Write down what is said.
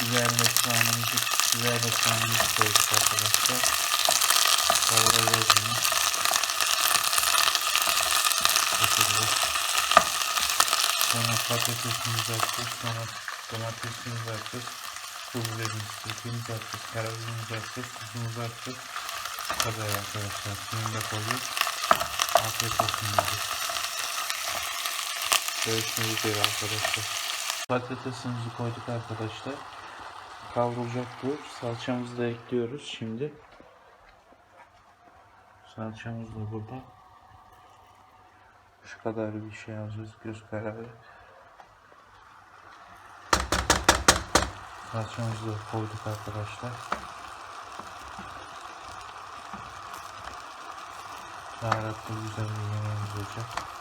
biber ve soğanımızı, biber ve soğanımızı koyduk arkadaşlar. Kavuracağız bunu. Şekilde. Sonra patatesimizi attık. Sonra domatesimizi attık. Pul biberimizi, kekimizi attık. Karabibimizi attık. Tuzumuzu attık. Bu kadar arkadaşlar. Suyunu da koyduk. Afiyet olsun. Görüşmek üzere arkadaşlar. Patatesimizi koyduk arkadaşlar. Kavrulacak bu. Salçamızı da ekliyoruz şimdi. Salçamız da burada. Şu kadar bir şey alacağız göz kararı. Salçamızı da koyduk arkadaşlar. Baharatlı güzel bir yemeğimiz olacak.